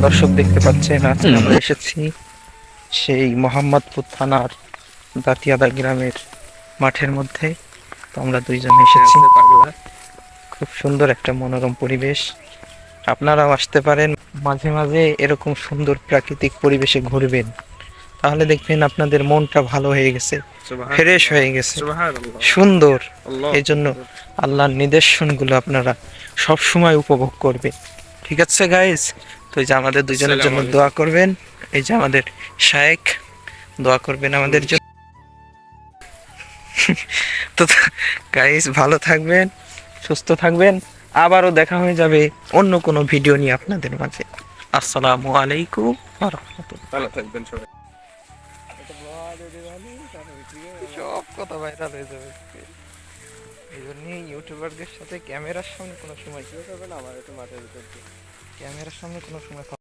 দর্শক দেখতে পাচ্ছেন আজকে আমরা এসেছি সেই মোহাম্মদপুর থানার দাতিয়াদা গ্রামের মাঠের মধ্যে। তো আমরা দুইজন এসেছি। খুব সুন্দর একটা মনোরম পরিবেশ। আপনারাও আসতে পারেন। মাঝে মাঝে এরকম সুন্দর প্রাকৃতিক পরিবেশে ঘুরবেন। তাহলে দেখবেন আপনাদের মনটা ভালো হয়ে গেছে ফ্রেশ হয়ে গেছে সুন্দর। এই জন্য আল্লাহর নিদর্শনগুলো আপনারা সব সময় উপভোগ করবেন ঠিক আছে গাইজ তো যে আমাদের দুজনের জন্য দোয়া করবেন এই যে আমাদের শায়েক দোয়া করবেন আমাদের জন্য। তো গাইজ ভালো থাকবেন সুস্থ থাকবেন। আবারও দেখা হয়ে যাবে অন্য কোনো ভিডিও নিয়ে আপনাদের মাঝে। আসসালামু আলাইকুম ভালো থাকবেন সবাই। সব কথা ভাইরাল হয়ে যাবে এই জন্যই ইউটিউবারদের সাথে ক্যামেরার সামনে কোনো সময় আমার একটু ভিতর ক্যামেরার সামনে কোনো সময়